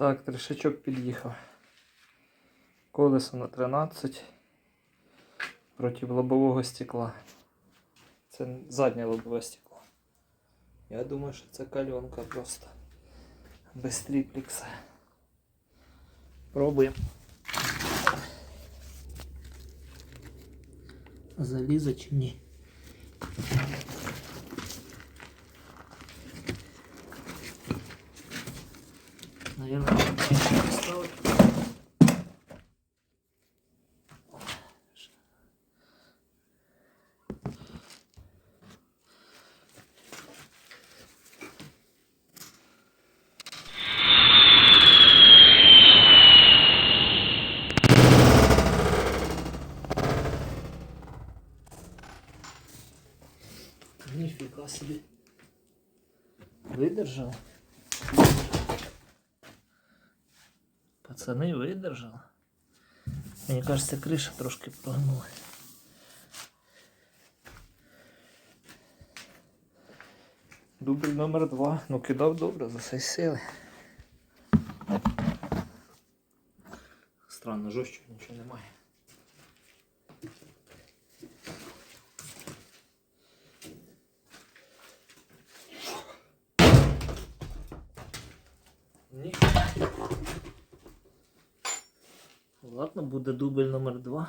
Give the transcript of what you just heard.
Так, трішачок під'їхав. Колесо на 13 проти лобового стекла. Це заднє лобове стекло. Я думаю, що це кальонка просто. Без тріплікса. Пробуємо. Залізе чи ні? Наверное, поставить. Нифига себе. Выдержал. Пацаны выдержал. Мне кажется, крыша трошки прогнула. Дубль номер два. Ну кидав добре, за все сили. Странно, жорстче нічого немає. Ладно, буде дубль номер два.